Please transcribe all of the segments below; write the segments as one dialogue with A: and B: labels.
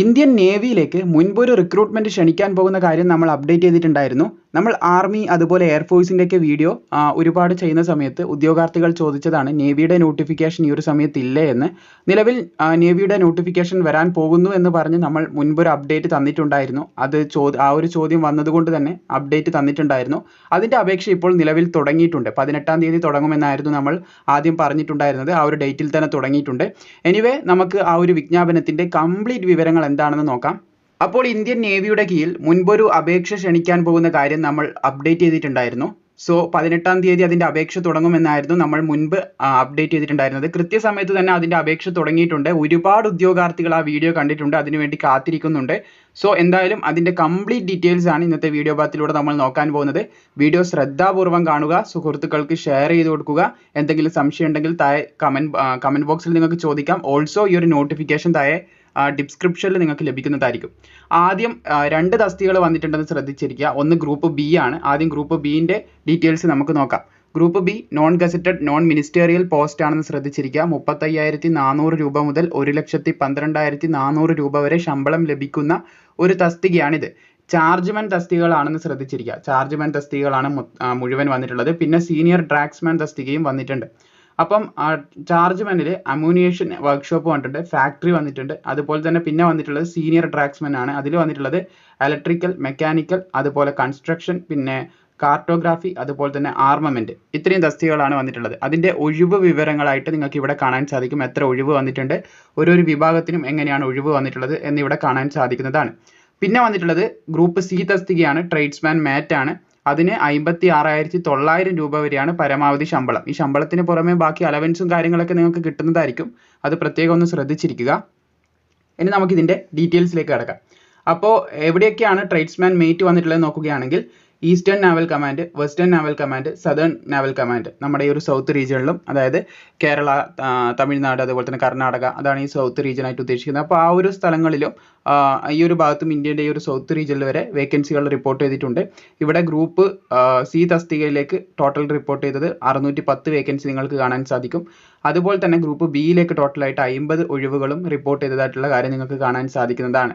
A: Indian നേവിയിലേക്ക് മുൻപൊരു recruitment ക്ഷണിക്കാൻ പോകുന്ന കാര്യം നമ്മൾ അപ്ഡേറ്റ് ചെയ്തിട്ടുണ്ടായിരുന്നു. നമ്മൾ ആർമി അതുപോലെ എയർഫോഴ്സിന്റെയൊക്കെ വീഡിയോ ഒരുപാട് ചെയ്യുന്ന സമയത്ത് ഉദ്യോഗാർത്ഥികൾ ചോദിച്ചതാണ് നേവിയുടെ നോട്ടിഫിക്കേഷൻ ഈ ഒരു സമയത്ത് ഇല്ലേ എന്ന്. നിലവിൽ നേവിയുടെ നോട്ടിഫിക്കേഷൻ വരാൻ പോകുന്നു എന്ന് പറഞ്ഞ് നമ്മൾ മുൻപൊരു അപ്ഡേറ്റ് തന്നിട്ടുണ്ടായിരുന്നു. അത് ആ ഒരു ചോദ്യം വന്നതുകൊണ്ട് തന്നെ അപ്ഡേറ്റ് തന്നിട്ടുണ്ടായിരുന്നു. അതിന്റെ അപേക്ഷ ഇപ്പോൾ നിലവിൽ തുടങ്ങിയിട്ടുണ്ട്. പതിനെട്ടാം തീയതി തുടങ്ങുമെന്നായിരുന്നു നമ്മൾ ആദ്യം പറഞ്ഞിട്ടുണ്ടായിരുന്നത്. ആ ഒരു ഡേറ്റിൽ തന്നെ തുടങ്ങിയിട്ടുണ്ട്. എനിവേ നമുക്ക് ആ ഒരു വിജ്ഞാപനത്തിന്റെ കംപ്ലീറ്റ് വിവരങ്ങൾ എന്താണെന്ന് നോക്കാം. അപ്പോൾ ഇന്ത്യൻ നേവിയുടെ കീഴിൽ മുൻപൊരു അപേക്ഷ ക്ഷണിക്കാൻ പോകുന്ന കാര്യം നമ്മൾ അപ്ഡേറ്റ് ചെയ്തിട്ടുണ്ടായിരുന്നു. സോ പതിനെട്ടാം തീയതി അതിന്റെ അപേക്ഷ തുടങ്ങുമെന്നായിരുന്നു നമ്മൾ മുൻപ് അപ്ഡേറ്റ് ചെയ്തിട്ടുണ്ടായിരുന്നത്. കൃത്യസമയത്ത് തന്നെ അതിന്റെ അപേക്ഷ തുടങ്ങിയിട്ടുണ്ട്. ഒരുപാട് ഉദ്യോഗാർത്ഥികൾ ആ വീഡിയോ കണ്ടിട്ടുണ്ട്. അതിനുവേണ്ടി കാത്തിരിക്കുന്നുണ്ട്. സോ എന്തായാലും അതിന്റെ കംപ്ലീറ്റ് ഡീറ്റെയിൽസ് ആണ് ഇന്നത്തെ വീഡിയോ ഭാഗത്തിലൂടെ നമ്മൾ നോക്കാൻ പോകുന്നത്. വീഡിയോ ശ്രദ്ധാപൂർവം കാണുക സുഹൃത്തുക്കൾക്ക് ഷെയർ ചെയ്ത് കൊടുക്കുക. എന്തെങ്കിലും സംശയം ഉണ്ടെങ്കിൽ താഴെ കമന്റ് കമന്റ് ബോക്സിൽ നിങ്ങൾക്ക് ചോദിക്കാം. ഓൾസോ ഈ ഒരു നോട്ടിഫിക്കേഷൻ താഴെ ഡിസ്ക്രിപ്ഷനിൽ നിങ്ങൾക്ക് ലഭിക്കുന്നതായിരിക്കും. ആദ്യം രണ്ട് തസ്തികകൾ വന്നിട്ടുണ്ടെന്ന് ശ്രദ്ധിച്ചിരിക്കുക. ഒന്ന് ഗ്രൂപ്പ് ബി ആണ്. ആദ്യം ഗ്രൂപ്പ് ബിന്റെ ഡീറ്റെയിൽസ് നമുക്ക് നോക്കാം. Group B non gazetted non ministerial post ആണെന്ന് ശ്രദ്ധിച്ചിരിക്കുക. മുപ്പത്തയ്യായിരത്തി നാനൂറ് രൂപ മുതൽ ഒരു ലക്ഷത്തി പന്ത്രണ്ടായിരത്തി നാനൂറ് രൂപ വരെ ശമ്പളം ലഭിക്കുന്ന ഒരു തസ്തികയാണിത്. ചാർജ്മെൻ തസ്തികകളാണെന്ന് ശ്രദ്ധിച്ചിരിക്കുക. ചാർജ്മെൻ തസ്തികകളാണ് മുഴുവൻ വന്നിട്ടുള്ളത്. പിന്നെ സീനിയർ ഡ്രാക്സ്മാൻ തസ്തികയും വന്നിട്ടുണ്ട്. അപ്പം ചാർജ്മെന്റിൽ അമ്യൂണിയേഷൻ വർക്ക്ഷോപ്പ് വന്നിട്ടുണ്ട് ഫാക്ടറി വന്നിട്ടുണ്ട്. അതുപോലെ തന്നെ പിന്നെ വന്നിട്ടുള്ളത് സീനിയർ ഡ്രാഗ്സ്മാൻ ആണ്. അതിൽ വന്നിട്ടുള്ളത് ഇലക്ട്രിക്കൽ മെക്കാനിക്കൽ അതുപോലെ കൺസ്ട്രക്ഷൻ പിന്നെ കാർട്ടോഗ്രാഫി അതുപോലെ തന്നെ ആർമമെന്റ് ഇത്രയും തസ്തികകളാണ് വന്നിട്ടുള്ളത്. അതിന്റെ ഒഴിവ് വിവരങ്ങളായിട്ട് നിങ്ങൾക്ക് ഇവിടെ കാണാൻ സാധിക്കും. എത്ര ഒഴിവ് വന്നിട്ടുണ്ട് ഓരോരു വിഭാഗത്തിനും എങ്ങനെയാണ് ഒഴിവ് വന്നിട്ടുള്ളത് എന്നിവിടെ കാണാൻ സാധിക്കുന്നതാണ്. പിന്നെ വന്നിട്ടുള്ളത് ഗ്രൂപ്പ് സി തസ്തികയാണ്. ട്രേഡ്സ്മാൻ മാറ്റ് ആണ്. അതിന് അമ്പത്തി ആറായിരത്തി തൊള്ളായിരം രൂപ വരെയാണ് പരമാവധി ശമ്പളം. ഈ ശമ്പളത്തിന് പുറമെ ബാക്കി അലവൻസും കാര്യങ്ങളൊക്കെ നിങ്ങൾക്ക് കിട്ടുന്നതായിരിക്കും. അത് പ്രത്യേകം ഒന്ന് ശ്രദ്ധിച്ചിരിക്കുക. ഇനി നമുക്ക് ഇതിന്റെ ഡീറ്റെയിൽസിലേക്ക് കടക്കാം. അപ്പോൾ എവിടെയൊക്കെയാണ് ട്രേഡ്സ്മാൻ മേറ്റ് വന്നിട്ടുള്ളത് നോക്കുകയാണെങ്കിൽ eastern naval command western naval command southern naval command നമ്മുടെ ഈ ഒരു സൗത്ത് റീജിയണിലും അതായത് കേരള തമിഴ്നാട് അതുപോലെ തന്നെ കർണാടക അതാണ് ഈ സൗത്ത് റീജിയൻ ആയിട്ട് ഉദ്ദേശിക്കുന്നത്. അപ്പോൾ ആ ഒരു സ്ഥലങ്ങളിലും ഈ ഒരു ഭാഗത്തും ഇന്ത്യയുടെ ഈ ഒരു സൗത്ത് റീജിയനിൽ വരെ വേക്കൻസികൾ റിപ്പോർട്ട് ചെയ്തിട്ടുണ്ട്. ഇവിടെ ഗ്രൂപ്പ് സി തസ്തികയിലേക്ക് ടോട്ടൽ റിപ്പോർട്ട് ചെയ്തത് അറുന്നൂറ്റി പത്ത് വേക്കൻസി നിങ്ങൾക്ക് കാണാൻ സാധിക്കും. അതുപോലെ തന്നെ ഗ്രൂപ്പ് ബിയിലേക്ക് ടോട്ടലായിട്ട് അമ്പത് ഒഴിവുകളും റിപ്പോർട്ട് ചെയ്തതായിട്ടുള്ള കാര്യം നിങ്ങൾക്ക് കാണാൻ സാധിക്കുന്നതാണ്.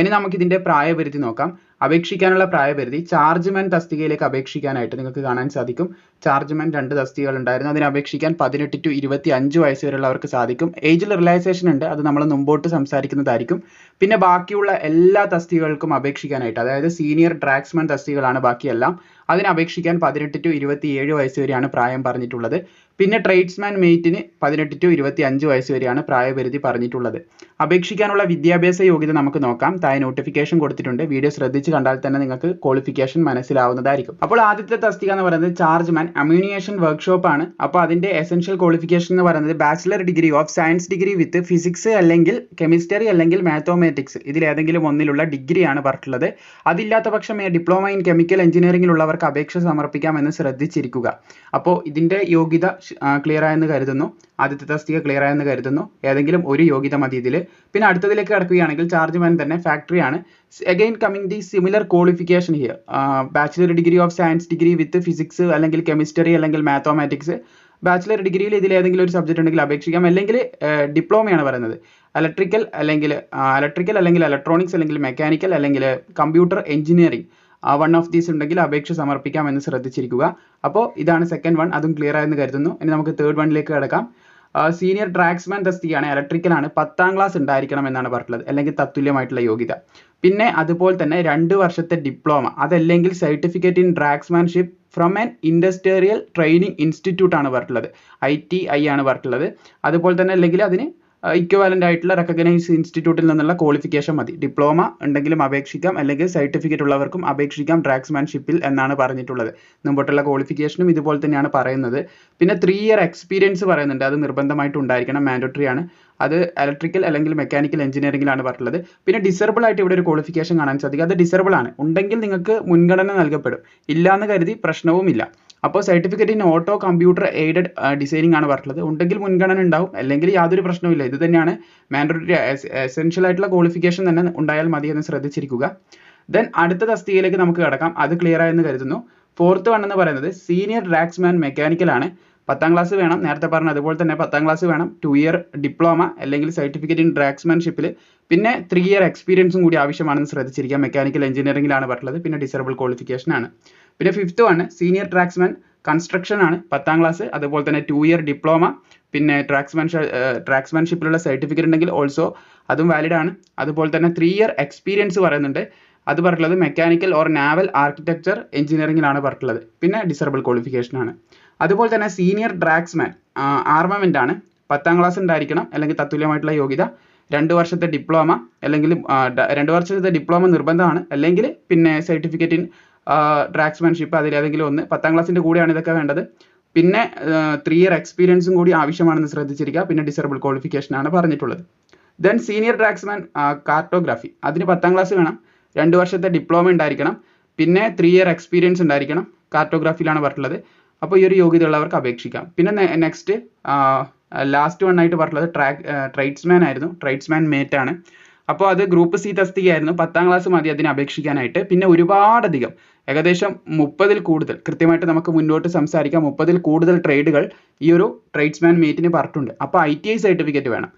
A: ഇനി നമുക്ക് ഇതിന്റെ പ്രായപരിധി നോക്കാം. അപേക്ഷിക്കാനുള്ള പ്രായപരിധി ചാർജ്മാൻ തസ്തികയിലേക്ക് അപേക്ഷിക്കാനായിട്ട് നിങ്ങൾക്ക് കാണാൻ സാധിക്കും. ചാർജ്മാൻ രണ്ട് തസ്തികകൾ ഉണ്ടായിരുന്നു. അതിന് അപേക്ഷിക്കാൻ പതിനെട്ട് ടു ഇരുപത്തി അഞ്ച് വയസ്സ് വരെയുള്ളവർക്ക് സാധിക്കും. ഏജിൽ റിലാക്സേഷൻ ഉണ്ട്. അത് നമ്മൾ മുമ്പോട്ട് സംസാരിക്കുന്നതായിരിക്കും. പിന്നെ ബാക്കിയുള്ള എല്ലാ തസ്തികകൾക്കും അപേക്ഷിക്കാനായിട്ട് അതായത് സീനിയർ ഡ്രാക്സ്മാൻ തസ്തികകളാണ് ബാക്കിയെല്ലാം. അതിന് അപേക്ഷിക്കാൻ പതിനെട്ട് ടു ഇരുപത്തി ഏഴ് വയസ്സ് വരെയാണ് പ്രായം പറഞ്ഞിട്ടുള്ളത്. പിന്നെ ട്രേഡ്സ്മാൻ മെയ്റ്റിന് പതിനെട്ട് ടു ഇരുപത്തി അഞ്ച് വയസ്സ് വരെയാണ് പ്രായപരിധി പറഞ്ഞിട്ടുള്ളത്. അപേക്ഷിക്കാനുള്ള വിദ്യാഭ്യാസ യോഗ്യത നമുക്ക് നോക്കാം. താഴെ നോട്ടിഫിക്കേഷൻ കൊടുത്തിട്ടുണ്ട്. വീഡിയോ ശ്രദ്ധിച്ച് കണ്ടാൽ തന്നെ നിങ്ങൾക്ക് ക്വാളിഫിക്കേഷൻ മനസ്സിലാവുന്നതായിരിക്കും. അപ്പോൾ ആദ്യത്തെ തസ്തിക എന്ന് പറയുന്നത് ചാർജ്മാൻ അമ്യൂണിയേഷൻ വർക്ക്ഷോപ്പ് ആണ്. അപ്പോൾ അതിന്റെ എസൻഷ്യൽ ക്വാളിഫിക്കേഷൻ എന്ന് പറയുന്നത് bachelor degree of science degree with physics അല്ലെങ്കിൽ കെമിസ്ട്രി അല്ലെങ്കിൽ മാത്തമാറ്റിക്സ് ഇതിൽ ഏതെങ്കിലും ഒന്നിലുള്ള ഡിഗ്രിയാണ് പറഞ്ഞിട്ടുള്ളത്. അതില്ലാത്ത പക്ഷം ഡിപ്ലോമ ഇൻ കെമിക്കൽ എഞ്ചിനീയറിംഗിലുള്ളവർക്ക് അപേക്ഷ സമർപ്പിക്കാമെന്ന് ശ്രദ്ധിച്ചിരിക്കുക. അപ്പോൾ ഇതിന്റെ യോഗ്യത ക്ലിയർ ആയെന്ന് കരുതുന്നു. ആദ്യത്തെ തസ്തിക ക്ലിയർ ആയെന്ന് കരുതുന്നു. ഏതെങ്കിലും ഒരു യോഗ്യത മതി ഇതിൽ പിന്നെ അടുത്തതിലേക്ക് കടക്കുകയാണെങ്കിൽ ചാർജ്മാൻ തന്നെ ഫാക്ടറിയാണ് coming coming the similar qualification here bachelor degree of science degree with physics അല്ലെങ്കിൽ കെമിസ്ട്രി അല്ലെങ്കിൽ മാത്തമാറ്റിക്സ് ബാച്ചിലർ ഡിഗ്രിയിൽ ഇതിൽ ഏതെങ്കിലും ഒരു സബ്ജക്റ്റ് ഉണ്ടെങ്കിൽ അപേക്ഷിക്കാം. അല്ലെങ്കിൽ ഡിപ്ലോമയാണ് പറയുന്നത്. ഇലക്ട്രിക്കൽ അല്ലെങ്കിൽ ഇലക്ട്രിക്കൽ അല്ലെങ്കിൽ ഇലക്ട്രോണിക്സ് അല്ലെങ്കിൽ മെക്കാനിക്കൽ അല്ലെങ്കിൽ computer engineering one of these ഉണ്ടെങ്കിൽ അപേക്ഷ സമർപ്പിക്കാം എന്ന് ശ്രദ്ധിച്ചിരിക്കുക. അപ്പോൾ ഇതാണ് സെക്കൻഡ് വൺ അതും ക്ലിയർ ആയെന്ന് കരുതുന്നു. ഇനി നമുക്ക് തേർഡ് വണ്ണിലേക്ക് കിടക്കാം. സീനിയർ ട്രാക്സ്മാൻ തസ്തികയാണ് ഇലക്ട്രിക്കൽ ആണ്. പത്താം ക്ലാസ് ഉണ്ടായിരിക്കണം എന്നാണ് പറഞ്ഞിട്ടുള്ളത്. അല്ലെങ്കിൽ തത്തുല്യമായിട്ടുള്ള യോഗ്യത. പിന്നെ അതുപോലെ തന്നെ രണ്ട് വർഷത്തെ ഡിപ്ലോമ അതല്ലെങ്കിൽ certificate in draughtsmanship from an industrial training institute ആണ് പറഞ്ഞിട്ടുള്ളത്. ഐ ടി ഐ ആണ് പറഞ്ഞിട്ടുള്ളത്. അതുപോലെ തന്നെ അല്ലെങ്കിൽ അതിന് ഇക്വലന്റ് ആയിട്ടുള്ള റെക്കഗ്നൈസ് ഇൻസ്റ്റിറ്റ്യൂട്ടിൽ നിന്നുള്ള ക്വാളിഫിക്കേഷൻ മതി. ഡിപ്ലോമ ഉണ്ടെങ്കിലും അപേക്ഷിക്കാം അല്ലെങ്കിൽ സർട്ടിഫിക്കറ്റ് ഉള്ളവർക്കും അപേക്ഷിക്കാം ട്രാക്സ്മാൻഷിപ്പിൽ എന്നാണ് പറഞ്ഞിട്ടുള്ളത്. മുമ്പോട്ടുള്ള ക്വാളിഫിക്കേഷനും ഇതുപോലെ തന്നെയാണ് പറയുന്നത്. പിന്നെ ത്രീ ഇയർ എക്സ്പീരിയൻസ് പറയുന്നുണ്ട്. അത് നിർബന്ധമായിട്ട് ഉണ്ടായിരിക്കണം. മാൻഡറ്ററി ആണ്. അത് ഇലക്ട്രിക്കൽ അല്ലെങ്കിൽ മെക്കാനിക്കൽ എഞ്ചിനീയറിംഗിലാണ് പറഞ്ഞിട്ടുള്ളത്. പിന്നെ ഡിസേബിൾ ആയിട്ട് ഇവിടെ ഒരു ക്വാളിഫിക്കേഷൻ കാണാൻ സാധിക്കും. അത് ഡിസേബിൾ ആണ്. ഉണ്ടെങ്കിൽ നിങ്ങൾക്ക് മുൻഗണന നൽകപ്പെടും. ഇല്ലാന്ന് കരുതി പ്രശ്നവുമില്ല. അപ്പോൾ certificate in auto computer aided designing ആണ് പറഞ്ഞിട്ടുള്ളത്. ഉണ്ടെങ്കിൽ മുൻഗണന ഉണ്ടാവും. അല്ലെങ്കിൽ യാതൊരു പ്രശ്നവുമില്ല. ഇത് തന്നെയാണ് മാൻഡറ്ററി എസെൻഷ്യൽ ആയിട്ടുള്ള ക്വാളിഫിക്കേഷൻ തന്നെ ഉണ്ടായാൽ മതി എന്ന് ശ്രദ്ധിച്ചിരിക്കുക. ദെൻ അടുത്ത തസ്തികയിലേക്ക് നമുക്ക് കടക്കാം. അത് ക്ലിയർ ആയെന്ന് കരുതുന്നു. ഫോർത്ത് വൺ എന്ന് പറയുന്നത് സീനിയർ ഡ്രാക്സ്മാൻ മെക്കാനിക്കൽ ആണ്. പത്താം ക്ലാസ് വേണം. നേരത്തെ പറഞ്ഞ അതുപോലെ തന്നെ പത്താം ക്ലാസ് വേണം. ടു ഇയർ ഡിപ്ലോമ അല്ലെങ്കിൽ സർട്ടിഫിക്കറ്റ് ഇൻ ഡ്രാക്സ്മാൻഷിപ്പിൽ പിന്നെ ത്രീ ഇയർ എക്സ്പീരിയൻസും കൂടി ആവശ്യമാണെന്ന് ശ്രദ്ധിച്ചിരിക്കുക മെക്കാനിക്കൽ എഞ്ചിനീയറിംഗിലാണ് പറഞ്ഞത്. പിന്നെ ഡിസറബിൾ ക്വാളിഫിക്കേഷൻ ആണ്. പിന്നെ ഫിഫ്ത്ത് ആണ് സീനിയർ ട്രാക്സ്മാൻ കൺസ്ട്രക്ഷൻ ആണ് പത്താം ക്ലാസ് അതുപോലെ തന്നെ ടു ഇയർ ഡിപ്ലോമ പിന്നെ ട്രാക്സ്മാൻ ട്രാക്സ്മാൻഷിപ്പിലുള്ള സർട്ടിഫിക്കറ്റ് ഉണ്ടെങ്കിൽ ഓൾസോ അതും വാലിഡ് ആണ്. അതുപോലെ തന്നെ ത്രീ ഇയർ എക്സ്പീരിയൻസ് പറയുന്നുണ്ട്. അത് പറഞ്ഞിട്ടുള്ളത് മെക്കാനിക്കൽ ഓർ നാവൽ ആർക്കിടെക്ചർ എഞ്ചിനീയറിംഗിലാണ് പറഞ്ഞിട്ടുള്ളത്. പിന്നെ ഡിസറബിൾ ക്വാളിഫിക്കേഷൻ ആണ്. അതുപോലെ തന്നെ സീനിയർ ഡ്രാഗ്സ്മാൻ ആർമമെന്റ് ആണ്. പത്താം ക്ലാസ് ഉണ്ടായിരിക്കണം അല്ലെങ്കിൽ തത്തുല്യമായിട്ടുള്ള യോഗ്യത. രണ്ട് വർഷത്തെ ഡിപ്ലോമ അല്ലെങ്കിൽ രണ്ട് വർഷത്തെ ഡിപ്ലോമ നിർബന്ധമാണ്. അല്ലെങ്കിൽ പിന്നെ സർട്ടിഫിക്കറ്റ് ഇൻ അതിൽ ഏതെങ്കിലും ഒന്ന്. പത്താം ക്ലാസ്സിന്റെ കൂടെയാണ് ഇതൊക്കെ വേണ്ടത്. പിന്നെ ത്രീ ഇയർ എക്സ്പീരിയൻസും കൂടി ആവശ്യമാണെന്ന് ശ്രദ്ധിച്ചിരിക്കുക. പിന്നെ ഡിസറബിൾ ക്വാളിഫിക്കേഷൻ ആണ് പറഞ്ഞിട്ടുള്ളത്. ദെൻ സീനിയർ ഡ്രാഗ്സ്മാൻ കാർട്ടോഗ്രാഫി അതിന് പത്താം ക്ലാസ് വേണം. രണ്ട് വർഷത്തെ ഡിപ്ലോമ ഉണ്ടായിരിക്കണം. പിന്നെ ത്രീ ഇയർ എക്സ്പീരിയൻസ് ഉണ്ടായിരിക്കണം. കാർട്ടോഗ്രാഫിയിലാണ് പറഞ്ഞിട്ടുള്ളത്. അപ്പോൾ ഈ ഒരു യോഗ്യത ഉള്ളവർക്ക് അപേക്ഷിക്കാം. പിന്നെ നെക്സ്റ്റ് ലാസ്റ്റ് വൺ ആയിട്ട് പറഞ്ഞിട്ടുള്ളത് ട്രാക്ക് ട്രേഡ്സ്മാൻ ആയിരുന്നു. ട്രേഡ്സ്മാൻ മേറ്റ് ആണ്. അപ്പോൾ അത് ഗ്രൂപ്പ് സി തസ്തികയായിരുന്നു പത്താം ക്ലാസ് മതി അതിന് അപേക്ഷിക്കാനായിട്ട്. പിന്നെ ഒരുപാടധികം ഏകദേശം മുപ്പതിൽ കൂടുതൽ കൃത്യമായിട്ട് നമുക്ക് മുന്നോട്ട് സംസാരിക്കാം. മുപ്പതിൽ കൂടുതൽ ട്രേഡുകൾ ഈ ഒരു ട്രേഡ്സ്മാൻ മീറ്റിന് പറഞ്ഞിട്ടുണ്ട്. അപ്പോൾ ഐ ടി ഐ സർട്ടിഫിക്കറ്റ് വേണം.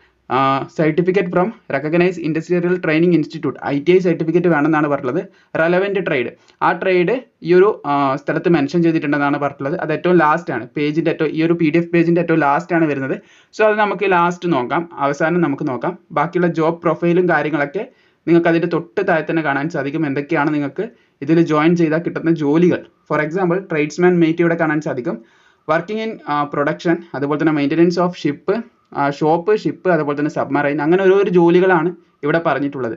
A: Certificate from recognise industrial training institute I T I certificate വേണമെന്നാണ് പറഞ്ഞിട്ടുള്ളത്. റെലവന്റ് ട്രേഡ് ആ ട്രേഡ് ഈ ഒരു സ്ഥലത്ത് മെൻഷൻ ചെയ്തിട്ടുണ്ടെന്നാണ് പറഞ്ഞിട്ടുള്ളത്. അത് ഏറ്റവും ലാസ്റ്റ് ആണ്. പേജിന്റെ ഏറ്റവും ഈ ഒരു പി ഡി എഫ് പേജിന്റെ ഏറ്റവും ലാസ്റ്റ് ആണ് വരുന്നത്. സോ അത് നമുക്ക് ലാസ്റ്റ് നോക്കാം. അവസാനം നമുക്ക് നോക്കാം. ബാക്കിയുള്ള ജോബ് പ്രൊഫൈലും കാര്യങ്ങളൊക്കെ നിങ്ങൾക്ക് അതിന്റെ തൊട്ട് താഴെ തന്നെ കാണാൻ സാധിക്കും. എന്തൊക്കെയാണ് നിങ്ങൾക്ക് ഇതിൽ ജോയിൻ ചെയ്താൽ കിട്ടുന്ന ജോലികൾ? ഫോർ എക്സാമ്പിൾ ട്രേഡ്സ്മാൻ മേറ്റ് ഇവിടെ കാണാൻ സാധിക്കും. വർക്കിംഗ് ഇൻ പ്രൊഡക്ഷൻ അതുപോലെ തന്നെ maintenance of ship shop ship അതുപോലെ തന്നെ സബ്മറൈൻ അങ്ങനെ ഓരോരോ ജോലികളാണ് ഇവിടെ പറഞ്ഞിട്ടുള്ളത്.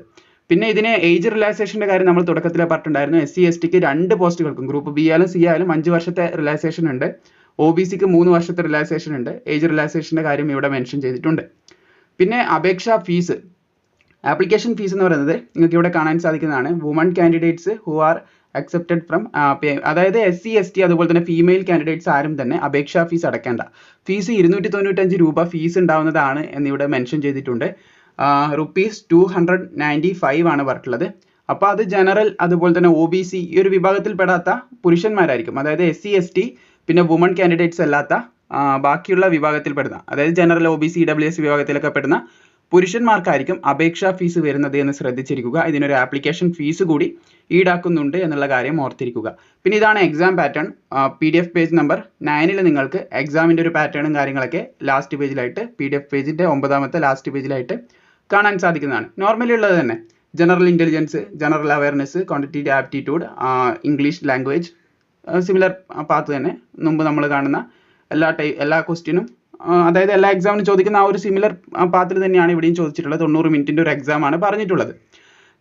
A: പിന്നെ ഇതിന് ഏജ് റിലാക്സേഷന്റെ കാര്യം നമ്മൾ തുടക്കത്തിൽ പറഞ്ഞിട്ടുണ്ടായിരുന്നു. എസ് സി എസ് ടിക്ക് രണ്ട് പോസ്റ്റുകൾക്കും ഗ്രൂപ്പ് ബി ആയാലും സി ആയാലും അഞ്ച് വർഷത്തെ റിലാക്സേഷൻ ഉണ്ട്. ഒ ബി സിക്ക് മൂന്ന് വർഷത്തെ റിലാക്സേഷൻ ഉണ്ട്. ഏജ് റിലാക്സേഷന്റെ കാര്യം ഇവിടെ മെൻഷൻ ചെയ്തിട്ടുണ്ട്. പിന്നെ അപേക്ഷാ ഫീസ് ആപ്ലിക്കേഷൻ ഫീസ് എന്ന് പറയുന്നത് നിങ്ങൾക്ക് ഇവിടെ കാണാൻ സാധിക്കുന്നതാണ്. Woman candidates who are accepted from അതായത് എസ് സി എസ് ടി അതുപോലെ തന്നെ ഫീമെയിൽ കാൻഡിഡേറ്റ്സ് ആരും തന്നെ അപേക്ഷാ ഫീസ് അടയ്ക്കേണ്ട. ഫീസ് ഇരുന്നൂറ്റി തൊണ്ണൂറ്റഞ്ച് രൂപ ഫീസ് ഉണ്ടാവുന്നതാണ് എന്നിവിടെ മെൻഷൻ ചെയ്തിട്ടുണ്ട്. Rupees two hundred ninety five ആണ് പറഞ്ഞിട്ടുള്ളത്. അപ്പോൾ അത് ജനറൽ അതുപോലെ തന്നെ ഒ ബി സി ഈ ഒരു വിഭാഗത്തിൽ പെടാത്ത പുരുഷന്മാരായിരിക്കും. അതായത് എസ് സി എസ് ടി പിന്നെ വുമൺ കാൻഡിഡേറ്റ്സ് അല്ലാത്ത ബാക്കിയുള്ള വിഭാഗത്തിൽ പെടുന്ന അതായത് general O B C W S വിഭാഗത്തിലൊക്കെ പെടുന്ന പുരുഷന്മാർക്കായിരിക്കും അപേക്ഷാ ഫീസ് വരുന്നത് എന്ന് ശ്രദ്ധിച്ചിരിക്കുക. ഇതിനൊരു ആപ്ലിക്കേഷൻ ഫീസ് കൂടി ഈടാക്കുന്നുണ്ട് എന്നുള്ള കാര്യം ഓർത്തിരിക്കുക. പിന്നെ ഇതാണ് exam pattern P D F page number നയനിൽ നിങ്ങൾക്ക് എക്സാമിന്റെ ഒരു പാറ്റേണും കാര്യങ്ങളൊക്കെ ലാസ്റ്റ് പേജിലായിട്ട് പി ഡി എഫ് പേജിന്റെ ഒമ്പതാമത്തെ ലാസ്റ്റ് പേജിലായിട്ട് കാണാൻ സാധിക്കുന്നതാണ്. നോർമലി ഉള്ളത് തന്നെ. General intelligence general awareness quantitative aptitude English language similar path തന്നെ. മുമ്പ് നമ്മൾ കാണുന്ന എല്ലാ ടൈ എല്ലാ ക്വസ്റ്റ്യനും അതായത് എല്ലാ എക്സാമിനും ചോദിക്കുന്ന ആ ഒരു സിമിലർ പാത്തിൽ തന്നെയാണ് ഇവിടെയും ചോദിച്ചിട്ടുള്ളത്. തൊണ്ണൂറ് മിനിറ്റിന്റെ ഒരു എക്സാം ആണ് പറഞ്ഞിട്ടുള്ളത്.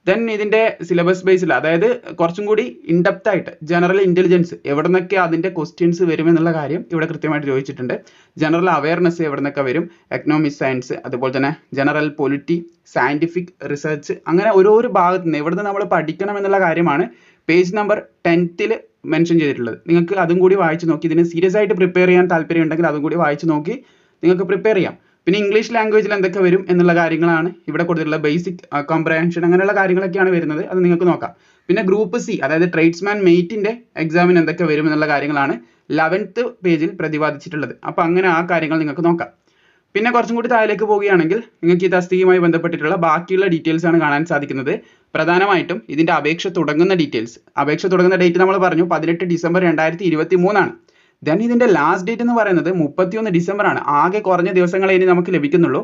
A: ദെൻ ഇതിന്റെ സിലബസ് ബേസിൽ അതായത് കുറച്ചും കൂടി ഇൻഡെപ്ത് ആയിട്ട് ജനറൽ ഇന്റലിജൻസ് എവിടെ നിന്നൊക്കെ അതിന്റെ ക്വസ്റ്റ്യൻസ് വരുമെന്നുള്ള കാര്യം ഇവിടെ കൃത്യമായിട്ട് ചോദിച്ചിട്ടുണ്ട്. ജനറൽ അവയർനെസ് എവിടെ നിന്നൊക്കെ വരും എക്കണോമിക് സയൻസ് അതുപോലെ തന്നെ ജനറൽ പൊളിറ്റി സയന്റിഫിക് റിസർച്ച് അങ്ങനെ ഓരോരോ ഭാഗത്തുനിന്ന് എവിടെ നിന്ന് നമ്മൾ പഠിക്കണം എന്നുള്ള കാര്യമാണ്. പേജ് നമ്പർ ടെൻത്തിൽ മെൻഷൻ ചെയ്തിട്ടുള്ളത്. നിങ്ങൾക്ക് അതും കൂടി വായിച്ചു നോക്കി ഇതിന് സീരിയസ് ആയിട്ട് പ്രിപ്പയർ ചെയ്യാൻ താല്പര്യം ഉണ്ടെങ്കിൽ അതും കൂടി വായിച്ചു നോക്കി നിങ്ങൾക്ക് പ്രിപ്പയർ ചെയ്യാം. പിന്നെ ഇംഗ്ലീഷ് ലാംഗ്വേജിൽ എന്തൊക്കെ വരും എന്നുള്ള കാര്യങ്ങളാണ് ഇവിടെ കൊടുത്തിട്ടുള്ള ബേസിക് കോംപ്രഹെൻഷൻ അങ്ങനെയുള്ള കാര്യങ്ങളൊക്കെയാണ് വരുന്നത്. അത് നിങ്ങൾക്ക് നോക്കാം. പിന്നെ ഗ്രൂപ്പ് സി അതായത് ട്രേഡ്സ്മാൻ മെയ്റ്റിന്റെ എക്സാമിന് എന്തൊക്കെ വരും എന്നുള്ള കാര്യങ്ങളാണ് ലെവൻത്ത് പേജിൽ പ്രതിപാദിച്ചിട്ടുള്ളത്. അപ്പോൾ അങ്ങനെ ആ കാര്യങ്ങൾ നിങ്ങൾക്ക് നോക്കാം. പിന്നെ കുറച്ചും കൂടി താഴേക്ക് പോവുകയാണെങ്കിൽ നിങ്ങൾക്ക് ഈ തസ്തികയുമായി ബന്ധപ്പെട്ടിട്ടുള്ള ബാക്കിയുള്ള ഡീറ്റെയിൽസ് ആണ് കാണാൻ സാധിക്കുന്നത്. പ്രധാനമായിട്ടും ഇതിന്റെ അപേക്ഷ തുടങ്ങുന്ന ഡീറ്റെയിൽസ് അപേക്ഷ തുടങ്ങുന്ന ഡേറ്റ് നമ്മൾ പറഞ്ഞു പതിനെട്ട് ഡിസംബർ രണ്ടായിരത്തി ഇരുപത്തി മൂന്നാണ് ദെൻ ഇതിന്റെ ലാസ്റ്റ് ഡേറ്റ് എന്ന് പറയുന്നത് മുപ്പത്തിയൊന്ന് ഡിസംബർ ആണ്. ആകെ കുറഞ്ഞ ദിവസങ്ങളെ ഇനി നമുക്ക് ലഭിക്കുന്നുള്ളൂ.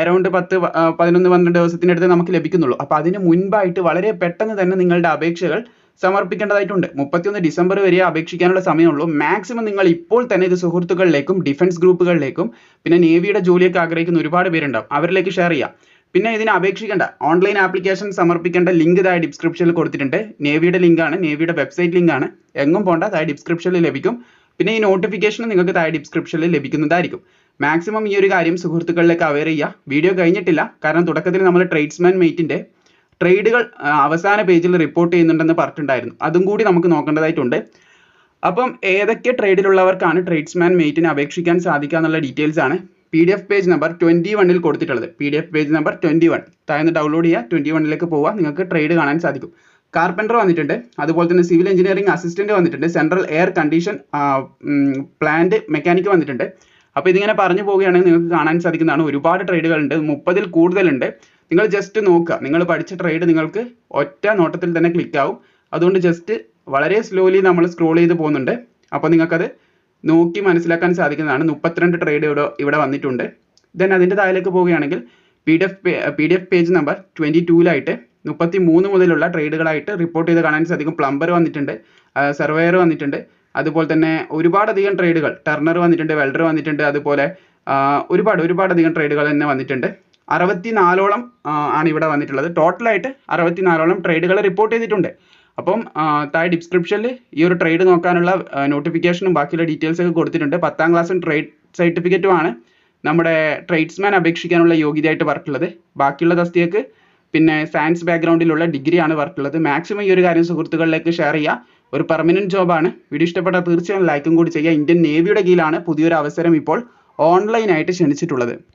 A: അറൗണ്ട് പത്ത് പതിനൊന്ന് പന്ത്രണ്ട് ദിവസത്തിനടുത്ത് നമുക്ക് ലഭിക്കുന്നുള്ളൂ. അപ്പോൾ അതിന് മുൻപായിട്ട് വളരെ പെട്ടെന്ന് തന്നെ നിങ്ങളുടെ അപേക്ഷകൾ സമർപ്പിക്കേണ്ടതായിട്ടുണ്ട്. മുപ്പത്തിയൊന്ന് ഡിസംബർ വരെ അപേക്ഷിക്കാനുള്ള സമയമുള്ളൂ. മാക്സിമം നിങ്ങൾ ഇപ്പോൾ തന്നെ ഇത് സുഹൃത്തുക്കളിലേക്കും ഡിഫൻസ് ഗ്രൂപ്പുകളിലേക്കും പിന്നെ നേവിയുടെ ജോലിയൊക്കെ ആഗ്രഹിക്കുന്ന ഒരുപാട് പേരുണ്ടാവും. അവരിലേക്ക് ഷെയർ ചെയ്യാം. പിന്നെ ഇതിന് അപേക്ഷിക്കേണ്ട. ഓൺലൈൻ ആപ്ലിക്കേഷൻ സമർപ്പിക്കേണ്ട ലിങ്ക് താഴെ ഡിസ്ക്രിപ്ഷനിൽ കൊടുത്തിട്ടുണ്ട്. നേവിയുടെ ലിങ്കാണ് നേവിയുടെ വെബ്സൈറ്റ് ലിങ്കാണ് എങ്ങും പോണ്ട താഴെ ഡിസ്ക്രിപ്ഷനിൽ ലഭിക്കും. പിന്നെ ഈ നോട്ടിഫിക്കേഷൻ നിങ്ങൾക്ക് താഴെ ഡിസ്ക്രിപ്ഷനിൽ ലഭിക്കുന്നതായിരിക്കും. മാക്സിമം ഈ ഒരു കാര്യം സുഹൃത്തുക്കളിലേക്ക് അവെയർ ചെയ്യുക. വീഡിയോ കഴിഞ്ഞിട്ടില്ല. കാരണം തുടക്കത്തിൽ നമ്മൾ ട്രേഡ്സ്മാൻ മീറ്റിന്റെ ട്രേഡുകൾ അവസാന പേജിൽ റിപ്പോർട്ട് ചെയ്യുന്നുണ്ടെന്ന് പറഞ്ഞിട്ടുണ്ടായിരുന്നു. അതും കൂടി നമുക്ക് നോക്കേണ്ടതായിട്ടുണ്ട്. അപ്പം ഏതൊക്കെ ട്രേഡിലുള്ളവർക്കാണ് ട്രേഡ്സ്മാൻ മീറ്റിന് അപേക്ഷിക്കാൻ സാധിക്കുക എന്നുള്ള ഡീറ്റെയിൽസ് ആണ് P D F page number twenty വണ്ണിൽ കൊടുത്തിട്ടുള്ളത്. P D F page number twenty one താഴ്ന്ന് ഡൗൺലോഡ് ചെയ്യുക. ട്വന്റി വണ്ണിലേക്ക് പോവുക. നിങ്ങൾക്ക് ട്രേഡ് കാണാൻ സാധിക്കും. കാർപ്പന്റർ വന്നിട്ടുണ്ട്. അതുപോലെ തന്നെ സിവിൽ എഞ്ചിനീയറിംഗ് അസിസ്റ്റന്റ് വന്നിട്ടുണ്ട്. Central air condition plant mechanic വന്നിട്ടുണ്ട്. അപ്പോൾ ഇതിങ്ങനെ പറഞ്ഞു പോവുകയാണെങ്കിൽ നിങ്ങൾക്ക് കാണാൻ സാധിക്കുന്നതാണ്. ഒരുപാട് ട്രേഡുകൾ ഉണ്ട് മുപ്പതിൽ കൂടുതലുണ്ട്. നിങ്ങൾ ജസ്റ്റ് നോക്കുക. നിങ്ങൾ പഠിച്ച ട്രേഡ് നിങ്ങൾക്ക് ഒറ്റ നോട്ടത്തിൽ തന്നെ ക്ലിക്ക് ആവും. അതുകൊണ്ട് ജസ്റ്റ് വളരെ സ്ലോലി നമ്മൾ സ്ക്രോൾ ചെയ്ത് പോകുന്നുണ്ട്. അപ്പോൾ നിങ്ങൾക്കത് നോക്കി മനസ്സിലാക്കാൻ സാധിക്കുന്നതാണ്. മുപ്പത്തിരണ്ട് ട്രേഡ് ഇവിടെ ഇവിടെ വന്നിട്ടുണ്ട്. ദെൻ അതിന്റെ താഴേക്ക് പോവുകയാണെങ്കിൽ P D F P D F page number twenty ടൂവിലായിട്ട് മുപ്പത്തി മൂന്ന് മുതലുള്ള ട്രേഡുകളായിട്ട് റിപ്പോർട്ട് ചെയ്ത് കാണാൻ സാധിക്കും. പ്ലംബർ വന്നിട്ടുണ്ട് സർവേയർ വന്നിട്ടുണ്ട്. അതുപോലെ തന്നെ ഒരുപാടധികം ട്രേഡുകൾ ടർണർ വന്നിട്ടുണ്ട് വെൽഡർ വന്നിട്ടുണ്ട്. അതുപോലെ ഒരുപാട് ഒരുപാടധികം ട്രേഡുകൾ തന്നെ വന്നിട്ടുണ്ട്. അറുപത്തി നാലോളം ആണ് ഇവിടെ വന്നിട്ടുള്ളത്. ടോട്ടലായിട്ട് അറുപത്തി നാലോളം ട്രേഡുകൾ റിപ്പോർട്ട് ചെയ്തിട്ടുണ്ട്. അപ്പം താഴെ ഡിസ്ക്രിപ്ഷനിൽ ഈ ഒരു ട്രേഡ് നോക്കാനുള്ള നോട്ടിഫിക്കേഷനും ബാക്കിയുള്ള ഡീറ്റെയിൽസ് ഒക്കെ കൊടുത്തിട്ടുണ്ട്. പത്താം ക്ലാസ്സും ട്രേഡ് സർട്ടിഫിക്കറ്റും ആണ് നമ്മുടെ ട്രേഡ്സ്മാൻ അപേക്ഷിക്കാനുള്ള യോഗ്യതയായിട്ട് വർക്കുള്ളത്. ബാക്കിയുള്ള തസ്തികക്ക് പിന്നെ സയൻസ് ബാക്ക്ഗ്രൗണ്ടിലുള്ള ഡിഗ്രിയാണ് വർക്കുള്ളത്. മാക്സിമം ഈ ഒരു കാര്യം സുഹൃത്തുക്കളിലേക്ക് ഷെയർ ചെയ്യുക. ഒരു പെർമനന്റ് ജോബാണ് വീഡിയോ ഇഷ്ടപ്പെട്ടാൽ തീർച്ചയായും ലൈക്കും കൂടി ചെയ്യുക. ഇന്ത്യൻ നേവിയുടെ കീഴിലാണ് പുതിയൊരു അവസരം ഇപ്പോൾ ഓൺലൈനായിട്ട് ക്ഷണിച്ചിട്ടുള്ളത്.